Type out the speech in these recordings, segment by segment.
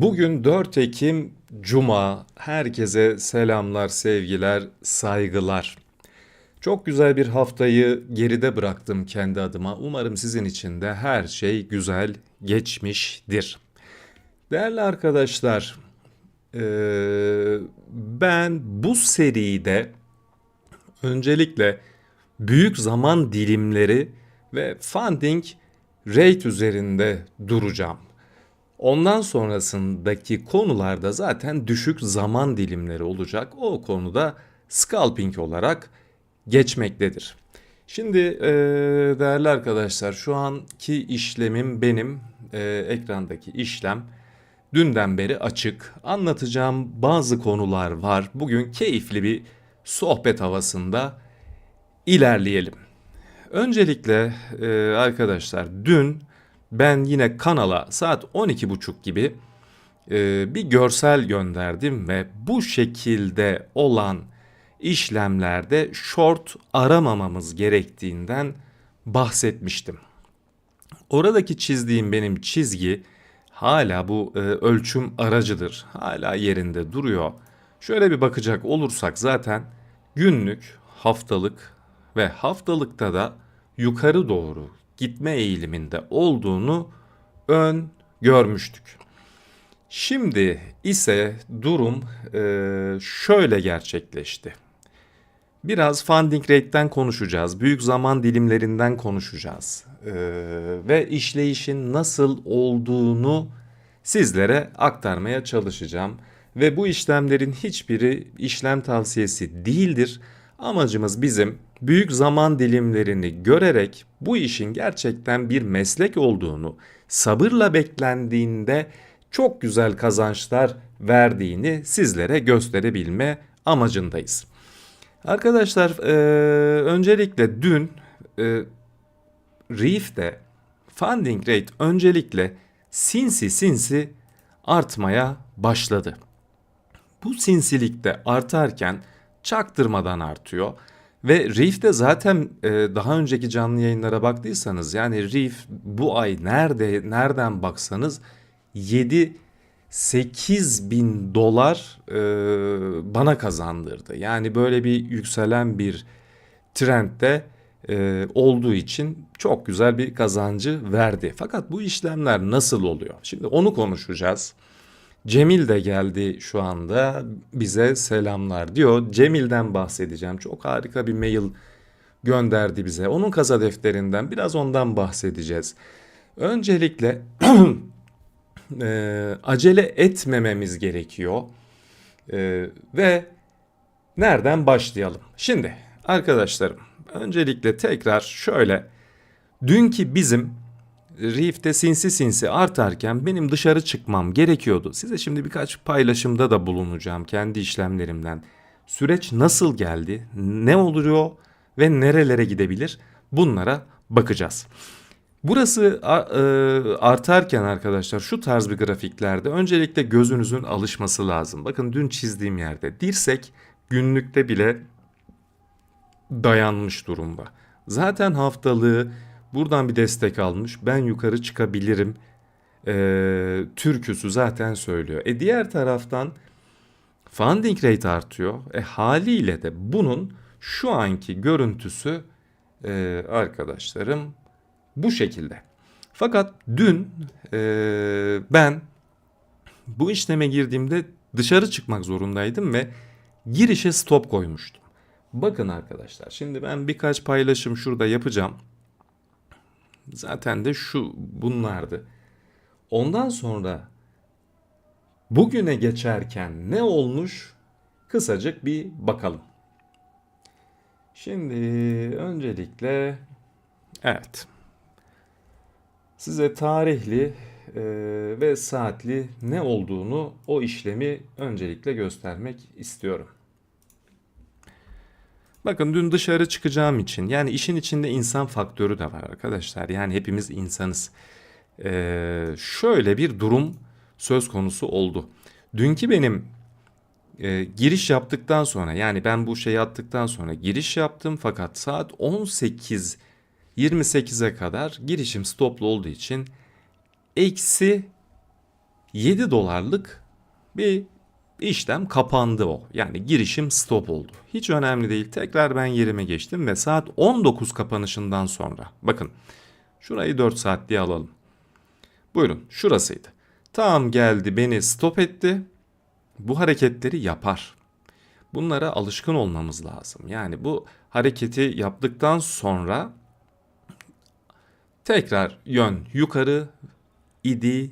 Bugün 4 Ekim Cuma. Herkese selamlar, sevgiler, saygılar. Çok güzel bir haftayı geride bıraktım kendi adıma. Umarım sizin için de her şey güzel geçmiştir. Değerli arkadaşlar, eee, ben bu seride öncelikle büyük zaman dilimleri ve funding rate üzerinde duracağım. Ondan sonrasındaki konularda zaten düşük zaman dilimleri olacak. O konuda scalping olarak geçmektedir. Şimdi e, değerli arkadaşlar şu anki işlemim benim e, ekrandaki işlem dünden beri açık. Anlatacağım bazı konular var. Bugün keyifli bir sohbet havasında ilerleyelim. Öncelikle e, arkadaşlar dün ben yine kanala saat 12.30 gibi e, bir görsel gönderdim ve bu şekilde olan işlemlerde short aramamamız gerektiğinden bahsetmiştim. Oradaki çizdiğim benim çizgi hala bu e, ölçüm aracıdır. Hala yerinde duruyor. Şöyle bir bakacak olursak zaten günlük, haftalık ve haftalıkta da yukarı doğru gitme eğiliminde olduğunu ön görmüştük. Şimdi ise durum e, şöyle gerçekleşti. Biraz funding rate'den konuşacağız, büyük zaman dilimlerinden konuşacağız e, ve işleyişin nasıl olduğunu sizlere aktarmaya çalışacağım. Ve bu işlemlerin hiçbiri işlem tavsiyesi değildir. Amacımız bizim büyük zaman dilimlerini görerek bu işin gerçekten bir meslek olduğunu, sabırla beklendiğinde çok güzel kazançlar verdiğini sizlere gösterebilme amacındayız. Arkadaşlar e, öncelikle dün e, Reef'te funding rate öncelikle sinsi sinsi artmaya başladı. Bu sinsilikte artarken çaktırmadan artıyor. Ve Reef'te zaten e, daha önceki canlı yayınlara baktıysanız yani Reef bu ay nerede nereden baksanız 7 8 bin dolar e, bana kazandırdı. Yani böyle bir yükselen bir trendde e, olduğu için çok güzel bir kazancı verdi. Fakat bu işlemler nasıl oluyor? Şimdi onu konuşacağız. Cemil de geldi şu anda bize selamlar diyor. Cemil'den bahsedeceğim. Çok harika bir mail gönderdi bize. Onun kasa defterinden biraz ondan bahsedeceğiz. Öncelikle e, acele etmememiz gerekiyor. E, ve nereden başlayalım? Şimdi arkadaşlarım öncelikle tekrar şöyle dünkü bizim Reef'te sinsi sinsi artarken benim dışarı çıkmam gerekiyordu. Size şimdi birkaç paylaşımda da bulunacağım kendi işlemlerimden. Süreç nasıl geldi, ne oluyor ve nerelere gidebilir bunlara bakacağız. Burası e, artarken arkadaşlar şu tarz bir grafiklerde öncelikle gözünüzün alışması lazım. Bakın dün çizdiğim yerde dirsek günlükte bile dayanmış durumda. Zaten haftalığı buradan bir destek almış. Ben yukarı çıkabilirim. Ee, türküsü zaten söylüyor. E diğer taraftan funding rate artıyor. E haliyle de bunun şu anki görüntüsü e, arkadaşlarım bu şekilde. Fakat dün e, ben bu işleme girdiğimde dışarı çıkmak zorundaydım ve girişe stop koymuştum. Bakın arkadaşlar şimdi ben birkaç paylaşım şurada yapacağım. Zaten de şu bunlardı. Ondan sonra bugüne geçerken ne olmuş kısacık bir bakalım. Şimdi öncelikle evet size tarihli e, ve saatli ne olduğunu o işlemi öncelikle göstermek istiyorum. Bakın dün dışarı çıkacağım için yani işin içinde insan faktörü de var arkadaşlar. Yani hepimiz insanız. Ee, şöyle bir durum söz konusu oldu. Dünkü benim e, giriş yaptıktan sonra yani ben bu şeyi attıktan sonra giriş yaptım fakat saat 18 28'e kadar girişim stoplu olduğu için eksi 7 dolarlık bir işlem kapandı o. Yani girişim stop oldu. Hiç önemli değil. Tekrar ben yerime geçtim ve saat 19 kapanışından sonra bakın şurayı 4 saat diye alalım. Buyurun şurasıydı. Tamam geldi beni stop etti. Bu hareketleri yapar. Bunlara alışkın olmamız lazım. Yani bu hareketi yaptıktan sonra tekrar yön yukarı idi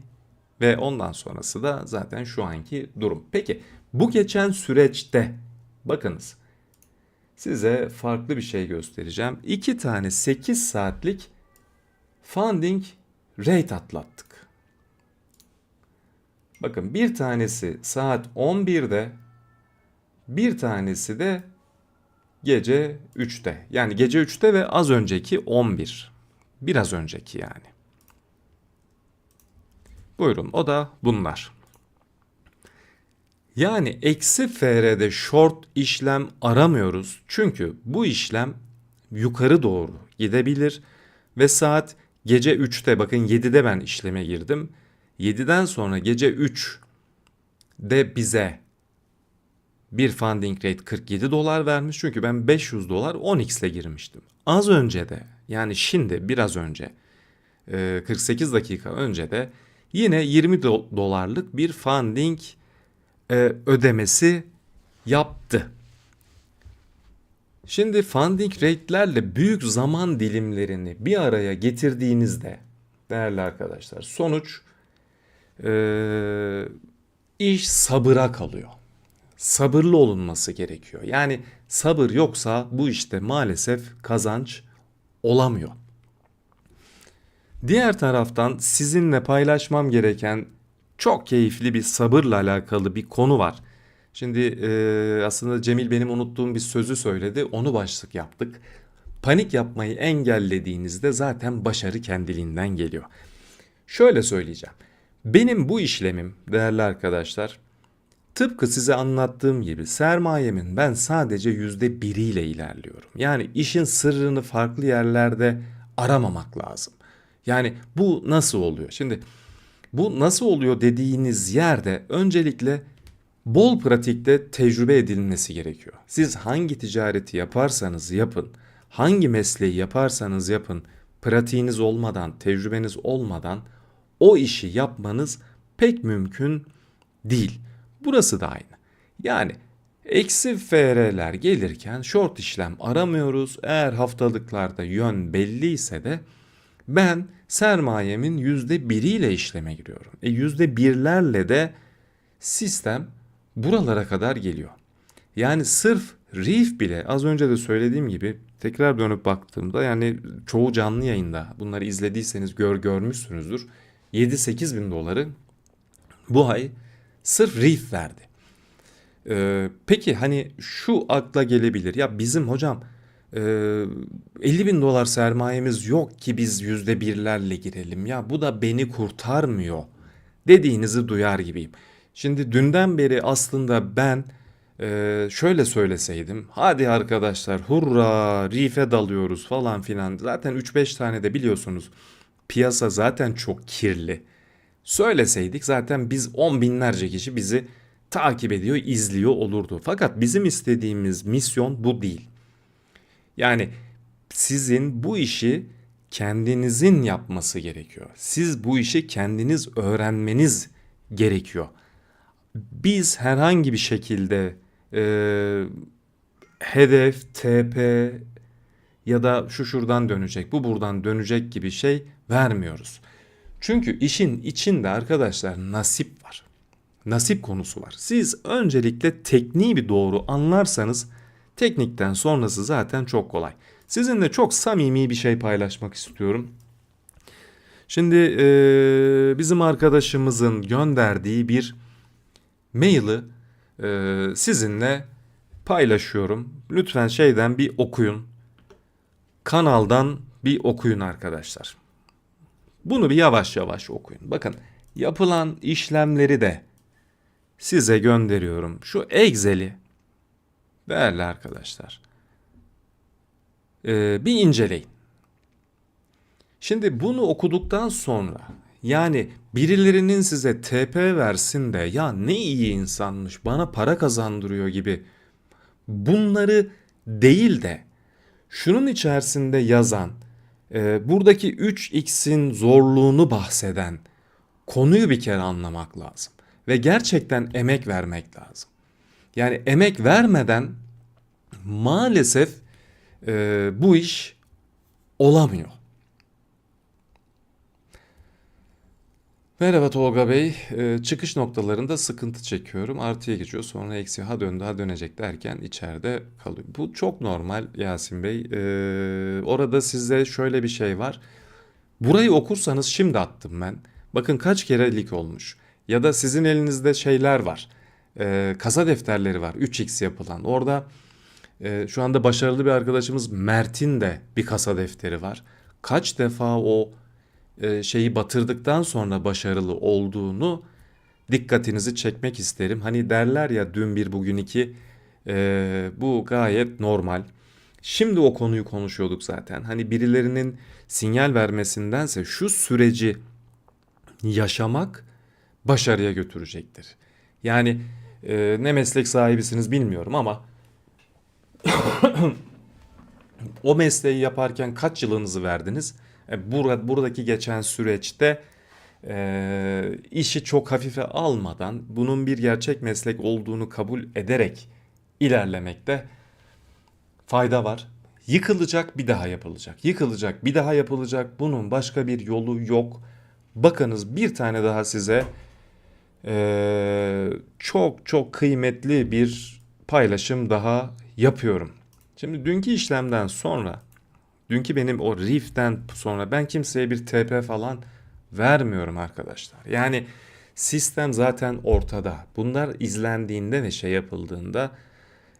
ve ondan sonrası da zaten şu anki durum. Peki bu geçen süreçte bakınız size farklı bir şey göstereceğim. İki tane 8 saatlik funding rate atlattık. Bakın bir tanesi saat 11'de bir tanesi de gece 3'te. Yani gece 3'te ve az önceki 11. Biraz önceki yani. Buyurun o da bunlar. Yani eksi FR'de short işlem aramıyoruz. Çünkü bu işlem yukarı doğru gidebilir ve saat gece 3'te bakın 7'de ben işleme girdim. 7'den sonra gece 3'de bize bir funding rate 47 dolar vermiş. Çünkü ben 500 dolar 10x ile girmiştim. Az önce de yani şimdi biraz önce 48 dakika önce de yine 20 dolarlık bir funding ödemesi yaptı. Şimdi funding rate'lerle büyük zaman dilimlerini bir araya getirdiğinizde değerli arkadaşlar sonuç e, iş sabıra kalıyor. Sabırlı olunması gerekiyor. Yani sabır yoksa bu işte maalesef kazanç olamıyor. Diğer taraftan sizinle paylaşmam gereken çok keyifli bir sabırla alakalı bir konu var. Şimdi e, aslında Cemil benim unuttuğum bir sözü söyledi. Onu başlık yaptık. Panik yapmayı engellediğinizde zaten başarı kendiliğinden geliyor. Şöyle söyleyeceğim. Benim bu işlemim değerli arkadaşlar tıpkı size anlattığım gibi sermayemin ben sadece yüzde biriyle ilerliyorum. Yani işin sırrını farklı yerlerde aramamak lazım. Yani bu nasıl oluyor? Şimdi bu nasıl oluyor dediğiniz yerde öncelikle bol pratikte tecrübe edilmesi gerekiyor. Siz hangi ticareti yaparsanız yapın, hangi mesleği yaparsanız yapın, pratiğiniz olmadan, tecrübeniz olmadan o işi yapmanız pek mümkün değil. Burası da aynı. Yani eksi FR'ler gelirken short işlem aramıyoruz. Eğer haftalıklarda yön belliyse de ben sermayemin yüzde biriyle işleme giriyorum. E yüzde birlerle de sistem buralara kadar geliyor. Yani sırf Reef bile az önce de söylediğim gibi tekrar dönüp baktığımda yani çoğu canlı yayında bunları izlediyseniz gör görmüşsünüzdür. 7-8 bin doları bu ay sırf Reef verdi. Ee, peki hani şu akla gelebilir ya bizim hocam e, 50 bin dolar sermayemiz yok ki biz yüzde birlerle girelim ya bu da beni kurtarmıyor dediğinizi duyar gibiyim. Şimdi dünden beri aslında ben e, şöyle söyleseydim hadi arkadaşlar hurra rife dalıyoruz falan filan zaten 3-5 tane de biliyorsunuz piyasa zaten çok kirli. Söyleseydik zaten biz on binlerce kişi bizi takip ediyor, izliyor olurdu. Fakat bizim istediğimiz misyon bu değil. Yani sizin bu işi kendinizin yapması gerekiyor. Siz bu işi kendiniz öğrenmeniz gerekiyor. Biz herhangi bir şekilde e, hedef, TP ya da şu şuradan dönecek, bu buradan dönecek gibi şey vermiyoruz. Çünkü işin içinde arkadaşlar nasip var. Nasip konusu var. Siz öncelikle tekniği bir doğru anlarsanız teknikten sonrası zaten çok kolay. Sizinle çok samimi bir şey paylaşmak istiyorum. Şimdi e, bizim arkadaşımızın gönderdiği bir maili e, sizinle paylaşıyorum. Lütfen şeyden bir okuyun. Kanaldan bir okuyun arkadaşlar. Bunu bir yavaş yavaş okuyun. Bakın yapılan işlemleri de size gönderiyorum. Şu Excel'i değerli arkadaşlar e, bir inceleyin. Şimdi bunu okuduktan sonra Yani birilerinin size TP versin de ya ne iyi insanmış bana para kazandırıyor gibi bunları değil de şunun içerisinde yazan e, buradaki 3x'in zorluğunu bahseden konuyu bir kere anlamak lazım. Ve gerçekten emek vermek lazım. Yani emek vermeden maalesef e, bu iş olamıyor. Merhaba Tolga Bey. Ee, çıkış noktalarında sıkıntı çekiyorum. Artıya geçiyor sonra eksi ha döndü ha dönecek derken içeride kalıyor. Bu çok normal Yasin Bey. Ee, orada sizde şöyle bir şey var. Burayı okursanız şimdi attım ben. Bakın kaç kere lik olmuş. Ya da sizin elinizde şeyler var. Ee, kasa defterleri var 3x yapılan. Orada e, şu anda başarılı bir arkadaşımız Mert'in de bir kasa defteri var. Kaç defa o e, şeyi batırdıktan sonra başarılı olduğunu dikkatinizi çekmek isterim. Hani derler ya dün bir bugün iki e, bu gayet normal. Şimdi o konuyu konuşuyorduk zaten. Hani birilerinin sinyal vermesindense şu süreci yaşamak başarıya götürecektir. Yani e, ne meslek sahibisiniz bilmiyorum ama o mesleği yaparken kaç yılınızı verdiniz? E, Burada, buradaki geçen süreçte e, işi çok hafife almadan bunun bir gerçek meslek olduğunu kabul ederek ilerlemekte fayda var. Yıkılacak bir daha yapılacak. Yıkılacak bir daha yapılacak. Bunun başka bir yolu yok. Bakınız bir tane daha size e, çok çok kıymetli bir paylaşım daha yapıyorum. Şimdi dünkü işlemden sonra Dünkü benim o Reef'ten sonra ben kimseye bir TP falan vermiyorum arkadaşlar. Yani sistem zaten ortada. Bunlar izlendiğinde ve şey yapıldığında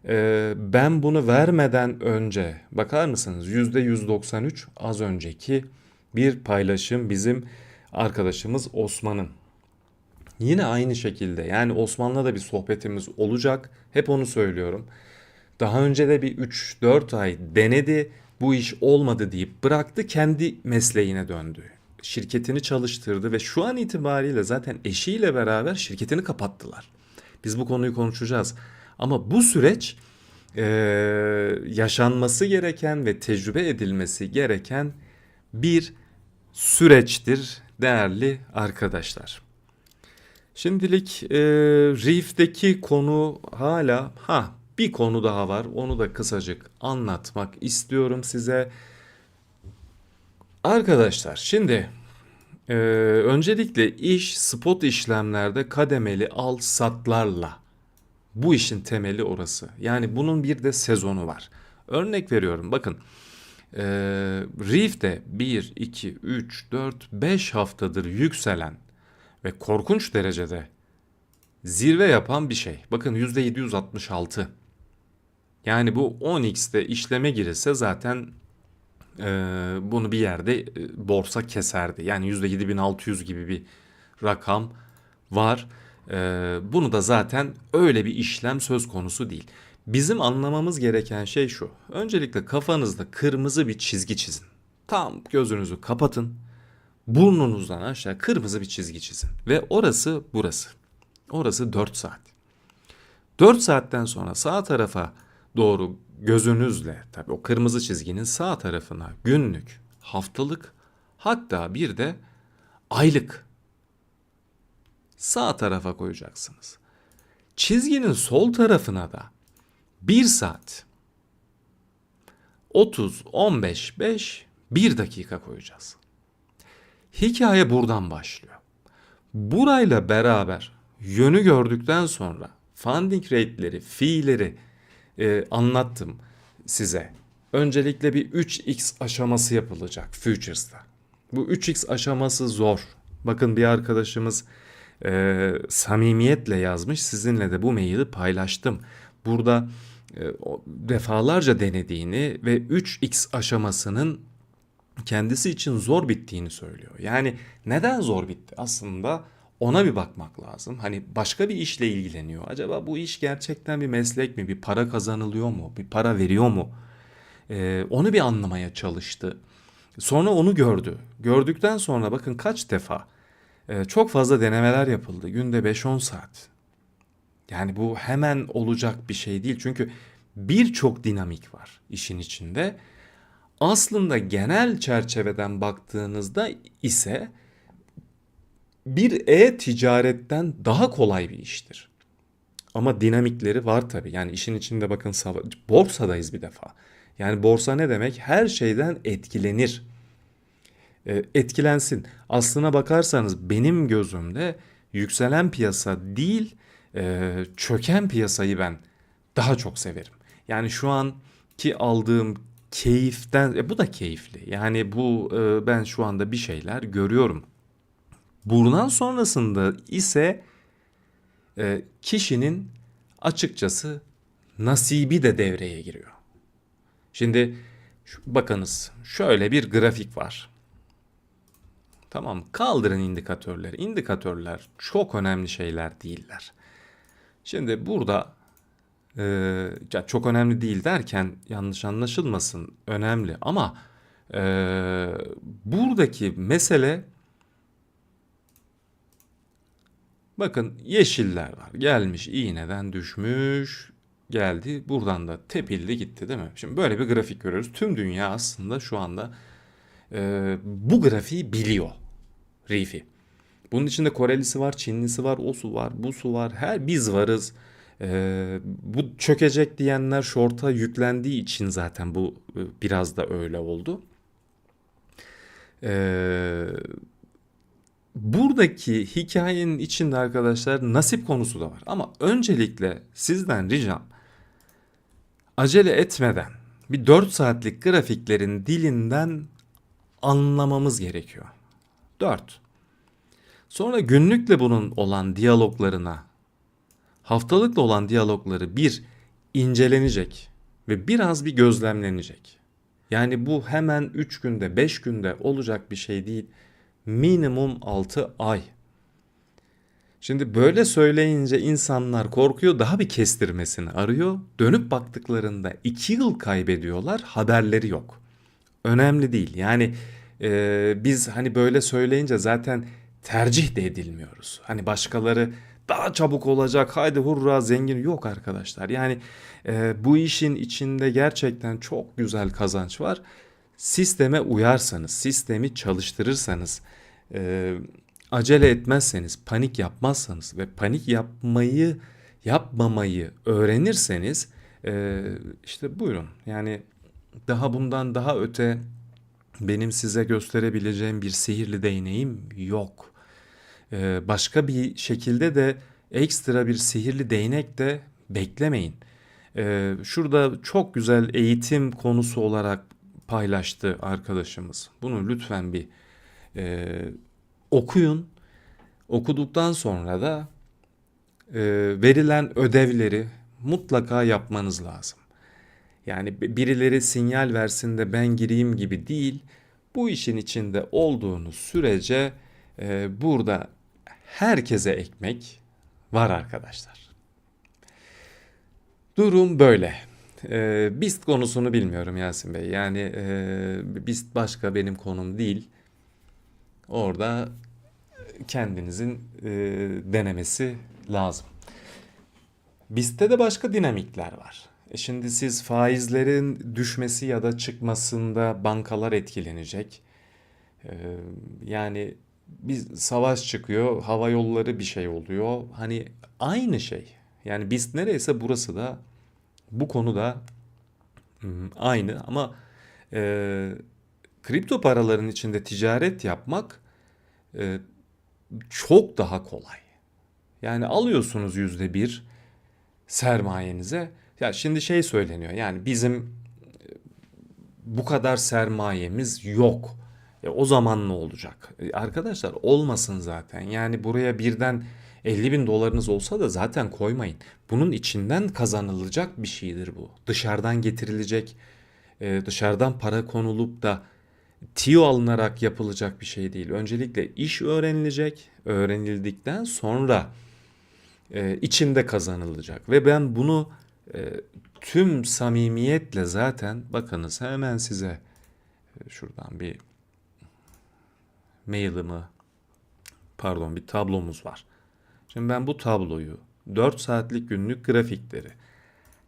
e, ben bunu vermeden önce bakar mısınız %193 az önceki bir paylaşım bizim arkadaşımız Osman'ın. Yine aynı şekilde yani Osman'la da bir sohbetimiz olacak. Hep onu söylüyorum. Daha önce de bir 3-4 ay denedi bu iş olmadı deyip bıraktı kendi mesleğine döndü. Şirketini çalıştırdı ve şu an itibariyle zaten eşiyle beraber şirketini kapattılar. Biz bu konuyu konuşacağız. Ama bu süreç e, yaşanması gereken ve tecrübe edilmesi gereken bir süreçtir değerli arkadaşlar. Şimdilik e, Reef'teki konu hala ha bir konu daha var. Onu da kısacık anlatmak istiyorum size. Arkadaşlar şimdi e, öncelikle iş spot işlemlerde kademeli al satlarla. Bu işin temeli orası. Yani bunun bir de sezonu var. Örnek veriyorum bakın. E, Reef'te 1, 2, 3, 4, 5 haftadır yükselen ve korkunç derecede zirve yapan bir şey. Bakın %766. Yani bu 10x'te işleme girilse zaten e, bunu bir yerde e, borsa keserdi. Yani %7600 gibi bir rakam var. E, bunu da zaten öyle bir işlem söz konusu değil. Bizim anlamamız gereken şey şu. Öncelikle kafanızda kırmızı bir çizgi çizin. Tam gözünüzü kapatın. Burnunuzdan aşağı kırmızı bir çizgi çizin. Ve orası burası. Orası 4 saat. 4 saatten sonra sağ tarafa doğru gözünüzle tabii o kırmızı çizginin sağ tarafına günlük, haftalık hatta bir de aylık sağ tarafa koyacaksınız. Çizginin sol tarafına da 1 saat 30, 15, 5, 1 dakika koyacağız. Hikaye buradan başlıyor. Burayla beraber yönü gördükten sonra funding rate'leri, fiilleri e, anlattım size. Öncelikle bir 3x aşaması yapılacak Futures'ta. Bu 3x aşaması zor. Bakın bir arkadaşımız e, samimiyetle yazmış. Sizinle de bu maili paylaştım. Burada e, defalarca denediğini ve 3x aşamasının kendisi için zor bittiğini söylüyor. Yani neden zor bitti? Aslında ona bir bakmak lazım. Hani başka bir işle ilgileniyor. Acaba bu iş gerçekten bir meslek mi? Bir para kazanılıyor mu? Bir para veriyor mu? Ee, onu bir anlamaya çalıştı. Sonra onu gördü. Gördükten sonra bakın kaç defa e, çok fazla denemeler yapıldı. Günde 5-10 saat. Yani bu hemen olacak bir şey değil. Çünkü birçok dinamik var işin içinde. Aslında genel çerçeveden baktığınızda ise bir e-ticaretten daha kolay bir iştir. Ama dinamikleri var tabii. Yani işin içinde bakın borsadayız bir defa. Yani borsa ne demek? Her şeyden etkilenir. E, etkilensin. Aslına bakarsanız benim gözümde yükselen piyasa değil, e, çöken piyasayı ben daha çok severim. Yani şu anki aldığım keyiften, e, bu da keyifli. Yani bu e, ben şu anda bir şeyler görüyorum. Bundan sonrasında ise e, kişinin açıkçası nasibi de devreye giriyor. Şimdi bakınız şöyle bir grafik var. Tamam kaldırın indikatörleri. İndikatörler çok önemli şeyler değiller. Şimdi burada e, ya çok önemli değil derken yanlış anlaşılmasın önemli ama e, buradaki mesele Bakın yeşiller var. Gelmiş iğneden düşmüş geldi. Buradan da tepildi gitti değil mi? Şimdi böyle bir grafik görüyoruz. Tüm dünya aslında şu anda e, bu grafiği biliyor. Rifi. Bunun içinde Korelisi var, Çinlisi var, o su var, bu su var. Her biz varız. E, bu çökecek diyenler şorta yüklendiği için zaten bu e, biraz da öyle oldu. Eee Buradaki hikayenin içinde arkadaşlar nasip konusu da var. Ama öncelikle sizden ricam acele etmeden bir 4 saatlik grafiklerin dilinden anlamamız gerekiyor. 4. Sonra günlükle bunun olan diyaloglarına, haftalıkla olan diyalogları bir incelenecek ve biraz bir gözlemlenecek. Yani bu hemen 3 günde, 5 günde olacak bir şey değil minimum 6 ay. Şimdi böyle söyleyince insanlar korkuyor daha bir kestirmesini arıyor. Dönüp baktıklarında 2 yıl kaybediyorlar haberleri yok. Önemli değil yani e, biz hani böyle söyleyince zaten tercih de edilmiyoruz. Hani başkaları daha çabuk olacak haydi hurra zengin yok arkadaşlar. Yani e, bu işin içinde gerçekten çok güzel kazanç var sisteme uyarsanız, sistemi çalıştırırsanız, e, acele etmezseniz, panik yapmazsanız ve panik yapmayı yapmamayı öğrenirseniz e, işte buyurun. Yani daha bundan daha öte benim size gösterebileceğim bir sihirli değneğim yok. E, başka bir şekilde de ekstra bir sihirli değnek de beklemeyin. E, şurada çok güzel eğitim konusu olarak paylaştı arkadaşımız. Bunu lütfen bir e, okuyun. Okuduktan sonra da e, verilen ödevleri mutlaka yapmanız lazım. Yani birileri sinyal versin de ben gireyim gibi değil. Bu işin içinde olduğunuz sürece e, burada herkese ekmek var arkadaşlar. Durum böyle. E, BIST konusunu bilmiyorum Yasin Bey. Yani e, BIST başka benim konum değil. Orada kendinizin e, denemesi lazım. BIST'te de başka dinamikler var. E şimdi siz faizlerin düşmesi ya da çıkmasında bankalar etkilenecek. E, yani bir savaş çıkıyor, hava yolları bir şey oluyor. Hani aynı şey. Yani BIST nereyse burası da bu konuda hmm, aynı ama e, kripto paraların içinde ticaret yapmak e, çok daha kolay. Yani alıyorsunuz yüzde bir sermayenize. Ya şimdi şey söyleniyor yani bizim e, bu kadar sermayemiz yok. E, o zaman ne olacak? E, arkadaşlar olmasın zaten. Yani buraya birden 50 bin dolarınız olsa da zaten koymayın. Bunun içinden kazanılacak bir şeydir bu. Dışarıdan getirilecek, e, dışarıdan para konulup da tiyo alınarak yapılacak bir şey değil. Öncelikle iş öğrenilecek, öğrenildikten sonra e, içinde kazanılacak. Ve ben bunu e, tüm samimiyetle zaten bakınız hemen size şuradan bir mailimi pardon bir tablomuz var. Şimdi ben bu tabloyu 4 saatlik günlük grafikleri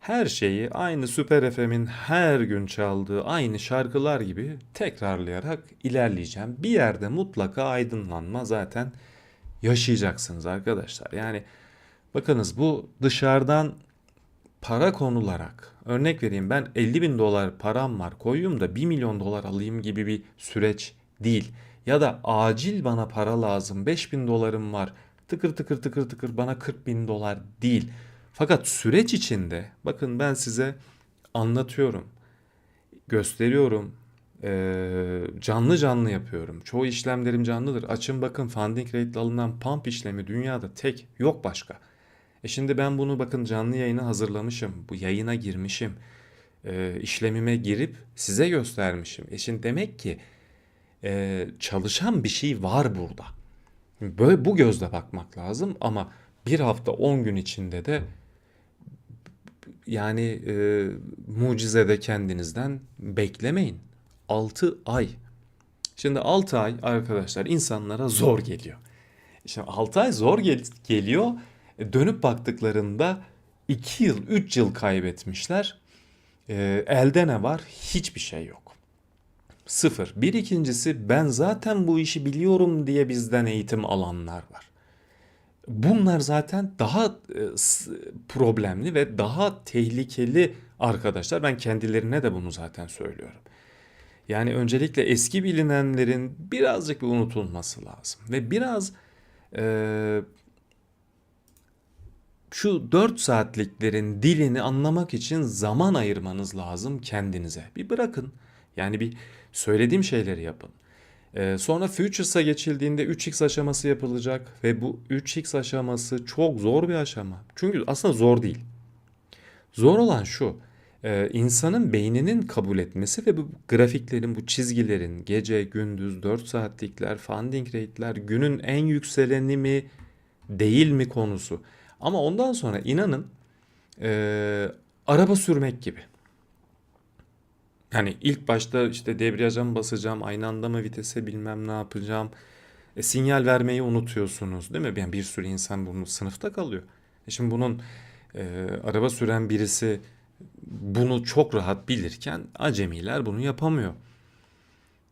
her şeyi aynı Süper FM'in her gün çaldığı aynı şarkılar gibi tekrarlayarak ilerleyeceğim. Bir yerde mutlaka aydınlanma zaten yaşayacaksınız arkadaşlar. Yani bakınız bu dışarıdan para konularak örnek vereyim ben 50 bin dolar param var koyayım da 1 milyon dolar alayım gibi bir süreç değil. Ya da acil bana para lazım 5 bin dolarım var tıkır tıkır tıkır tıkır bana 40 bin dolar değil. Fakat süreç içinde bakın ben size anlatıyorum, gösteriyorum, eee, canlı canlı yapıyorum. Çoğu işlemlerim canlıdır. Açın bakın funding rate ile alınan pump işlemi dünyada tek yok başka. E şimdi ben bunu bakın canlı yayına hazırlamışım. Bu yayına girmişim. Eee, işlemime girip size göstermişim. E şimdi demek ki eee, çalışan bir şey var burada. Böyle bu gözle bakmak lazım ama bir hafta 10 gün içinde de yani e, mucizede kendinizden beklemeyin. 6 ay. Şimdi 6 ay arkadaşlar insanlara zor geliyor. Şimdi 6 ay zor gel- geliyor. E, Dönüp baktıklarında 2 yıl, 3 yıl kaybetmişler. E, elde ne var? Hiçbir şey yok. Sıfır. Bir ikincisi ben zaten bu işi biliyorum diye bizden eğitim alanlar var. Bunlar zaten daha e, problemli ve daha tehlikeli arkadaşlar. Ben kendilerine de bunu zaten söylüyorum. Yani öncelikle eski bilinenlerin birazcık bir unutulması lazım. Ve biraz e, şu 4 saatliklerin dilini anlamak için zaman ayırmanız lazım kendinize. Bir bırakın. Yani bir söylediğim şeyleri yapın. Ee, sonra Futures'a geçildiğinde 3x aşaması yapılacak ve bu 3x aşaması çok zor bir aşama. Çünkü aslında zor değil. Zor olan şu, e, insanın beyninin kabul etmesi ve bu grafiklerin, bu çizgilerin gece, gündüz, 4 saatlikler, funding rate'ler, günün en yükseleni mi, değil mi konusu. Ama ondan sonra inanın e, araba sürmek gibi. Yani ilk başta işte debriyaja mı basacağım, aynı anda mı vitese bilmem ne yapacağım. E, sinyal vermeyi unutuyorsunuz değil mi? Yani bir sürü insan bunu sınıfta kalıyor. E şimdi bunun e, araba süren birisi bunu çok rahat bilirken acemiler bunu yapamıyor.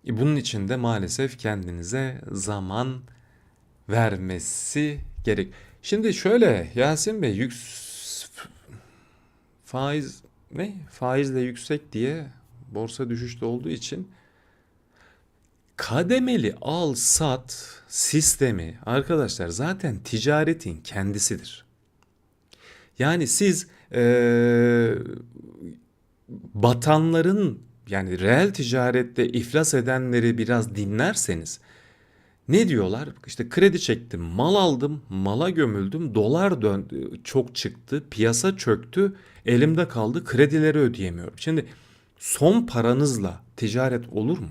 E, bunun için de maalesef kendinize zaman vermesi gerek. Şimdi şöyle Yasin Bey yük faiz ne? Faizle yüksek diye borsa düşüşte olduğu için kademeli al sat sistemi arkadaşlar zaten ticaretin kendisidir. Yani siz eee, batanların yani reel ticarette iflas edenleri biraz dinlerseniz ne diyorlar? İşte kredi çektim, mal aldım, mala gömüldüm, dolar döndü, çok çıktı, piyasa çöktü, elimde kaldı, kredileri ödeyemiyorum. Şimdi son paranızla ticaret olur mu?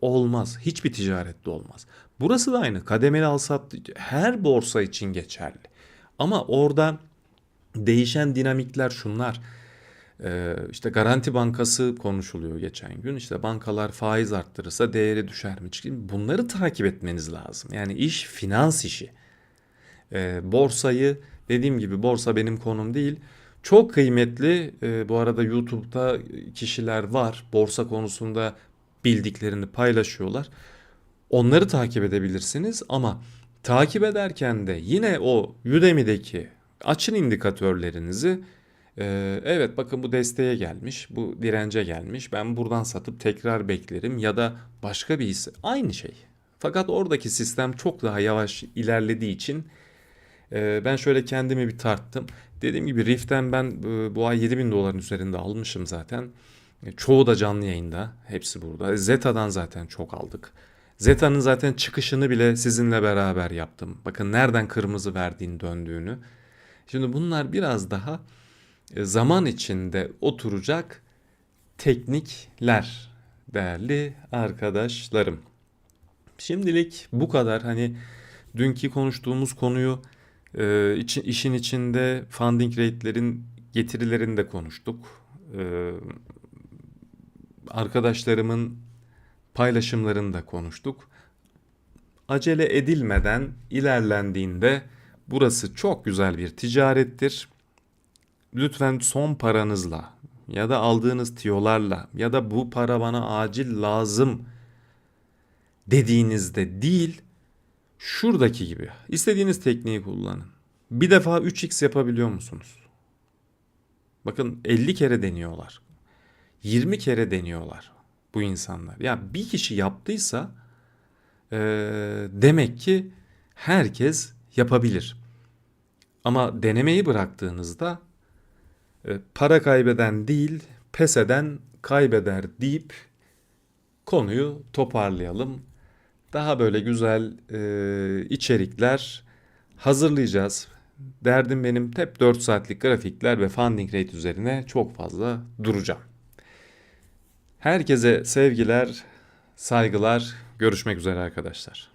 Olmaz. Hiçbir ticarette olmaz. Burası da aynı. Kademeli alsat her borsa için geçerli. Ama orada değişen dinamikler şunlar. Ee, işte Garanti Bankası konuşuluyor geçen gün. İşte bankalar faiz arttırırsa değeri düşer mi? Bunları takip etmeniz lazım. Yani iş finans işi. Ee, borsayı dediğim gibi borsa benim konum değil. Çok kıymetli e, bu arada YouTube'da kişiler var. Borsa konusunda bildiklerini paylaşıyorlar. Onları takip edebilirsiniz ama takip ederken de yine o Udemy'deki açın indikatörlerinizi. Ee, evet bakın bu desteğe gelmiş, bu dirence gelmiş. Ben buradan satıp tekrar beklerim ya da başka bir hisse. Aynı şey. Fakat oradaki sistem çok daha yavaş ilerlediği için e, ben şöyle kendimi bir tarttım. Dediğim gibi Rift'ten ben e, bu ay 7000 doların üzerinde almışım zaten. E, Çoğu da canlı yayında. Hepsi burada. Zeta'dan zaten çok aldık. Zeta'nın zaten çıkışını bile sizinle beraber yaptım. Bakın nereden kırmızı verdiğini döndüğünü. Şimdi bunlar biraz daha e, zaman içinde oturacak teknikler değerli arkadaşlarım. Şimdilik bu kadar. Hani dünkü konuştuğumuz konuyu e, içi- işin içinde funding rate'lerin getirilerini de konuştuk. E, arkadaşlarımın paylaşımlarını da konuştuk. acele edilmeden ilerlendiğinde burası çok güzel bir ticarettir. Lütfen son paranızla ya da aldığınız tiyolarla ya da bu para bana acil lazım dediğinizde değil şuradaki gibi istediğiniz tekniği kullanın. Bir defa 3x yapabiliyor musunuz? Bakın 50 kere deniyorlar. 20 kere deniyorlar bu insanlar. Ya bir kişi yaptıysa eee, demek ki herkes yapabilir. Ama denemeyi bıraktığınızda e, para kaybeden değil, pes eden kaybeder deyip konuyu toparlayalım. Daha böyle güzel e, içerikler hazırlayacağız. Derdim benim hep 4 saatlik grafikler ve funding rate üzerine çok fazla duracağım. Herkese sevgiler, saygılar. Görüşmek üzere arkadaşlar.